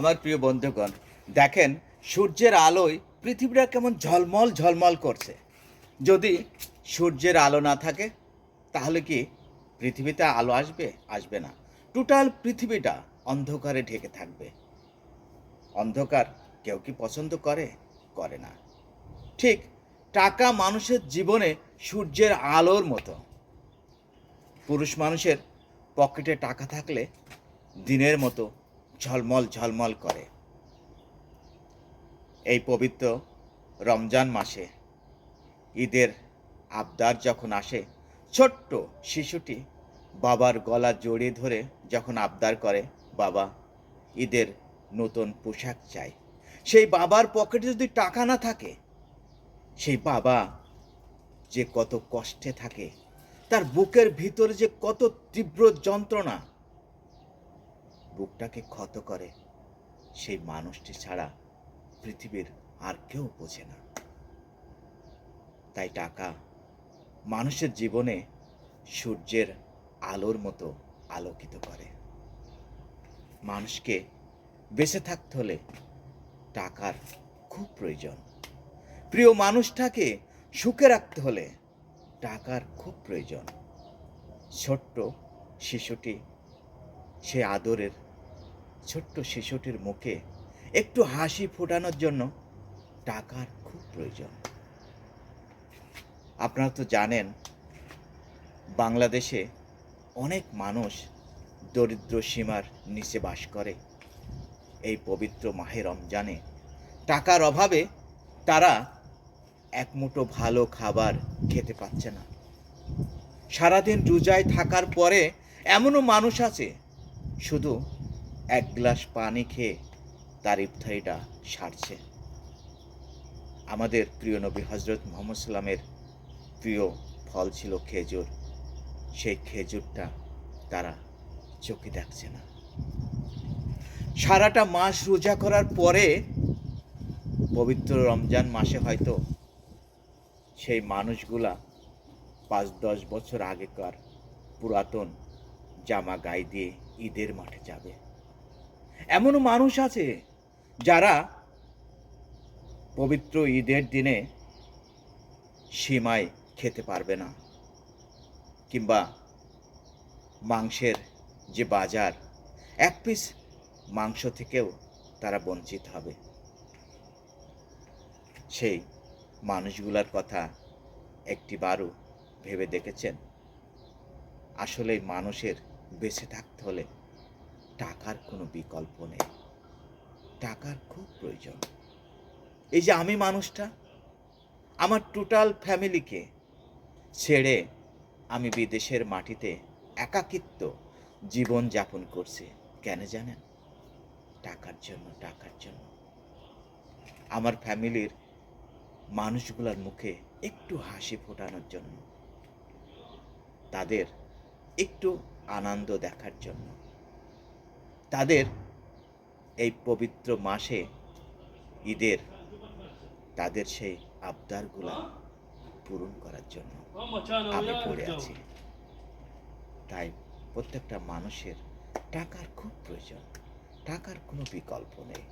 আমার প্রিয় বন্ধুগণ, দেখেন সূর্যের আলোয় পৃথিবীটা কেমন ঝলমল ঝলমল করছে। যদি সূর্যের আলো না থাকে, তাহলে কি পৃথিবীতে আলো আসবে? আসবে না। টোটাল পৃথিবীটা অন্ধকারে ঢেকে থাকবে। অন্ধকার কেউ কি পছন্দ করে? করে না। ঠিক টাকা মানুষের জীবনে সূর্যের আলোর মতো। পুরুষ মানুষের পকেটে টাকা থাকলে দিনের মতো ঝলমল ঝলমল করে। এই পবিত্র রমজান মাসে ঈদের আবদার যখন আসে, ছোট্ট শিশুটি বাবার গলা জড়িয়ে ধরে যখন আবদার করে, বাবা, ঈদের নতুন পোশাক চাই। সেই বাবার পকেটে যদি টাকা না থাকে, সেই বাবা যে কত কষ্টে থাকে, তার বুকের ভিতরে যে কত তীব্র যন্ত্রণা বুকটাকে ক্ষত করে, সেই মানুষটি ছাড়া পৃথিবীর আর কেউ বোঝে না। তাই টাকা মানুষের জীবনে সূর্যের আলোর মতো আলোকিত করে। মানুষকে বেঁচে থাকতে হলে টাকার খুব প্রয়োজন। প্রিয় মানুষটাকে সুখে রাখতে হলে টাকার খুব প্রয়োজন। ছোট্ট শিশুটি সে আদরের ছোট্ট শিশুটির মুখে একটু হাসি ফোটানোর জন্য টাকার খুব প্রয়োজন। আপনারা তো জানেন, বাংলাদেশে অনেক মানুষ দরিদ্র সীমার নিচে বাস করে। এই পবিত্র মাহে রমজানে টাকার অভাবে তারা এক মুঠো ভালো খাবার খেতে পাচ্ছে না। সারাদিন রোজায় থাকার পরে এমনও মানুষ আছে শুধু এক গ্লাস পানি খেয়ে তার ইফতারিটা সারছে। আমাদের প্রিয় নবী হজরত মোহাম্মদ সাল্লামের প্রিয় ফল ছিল খেজুর। সেই খেজুরটা তারা চোখে দেখছে না। সারাটা মাস রোজা করার পরে পবিত্র রমজান মাসে হয়তো সেই মানুষগুলা পাঁচ দশ বছর আগেকার পুরাতন জামা গায়ে দিয়ে ঈদের মাঠে যাবে। এমনও মানুষ আছে যারা পবিত্র ঈদের দিনে সীমায় খেতে পারবে না কিংবা মাংসের যে বাজার, এক পিস মাংস থেকেও তারা বঞ্চিত হবে। সেই মানুষগুলার কথা একটি একটিবারও ভেবে দেখেছেন? আসলে মানুষের বেঁচে থাকতে হলে টাকার কোনো বিকল্প নেই। টাকার খুব প্রয়োজন। এই যে আমি মানুষটা, আমার টোটাল ফ্যামিলিকে ছেড়ে আমি বিদেশের মাটিতে একাকিত্ব জীবন যাপন করছি, কেন জানেন? টাকার জন্য টাকার জন্য। আমার ফ্যামিলির মানুষগুলোর মুখে একটু হাসি ফোটানোর জন্য। তাদের একটু আনন্দ দেখার জন্য। তাদের এই পবিত্র মাসে ঈদের তাদের সেই আবদারগুলা পূরণ করার জন্য আমি পড়ে আছি। তাই প্রত্যেকটা মানুষের টাকার খুব প্রয়োজন, টাকার কোনো বিকল্প নেই।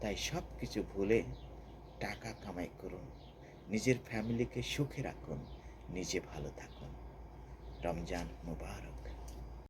তাই সব কিছু ভুলে টাকা কামাই করুন, নিজের ফ্যামিলিকে সুখে রাখুন, নিজে ভালো থাকুন। রমজান মুবারক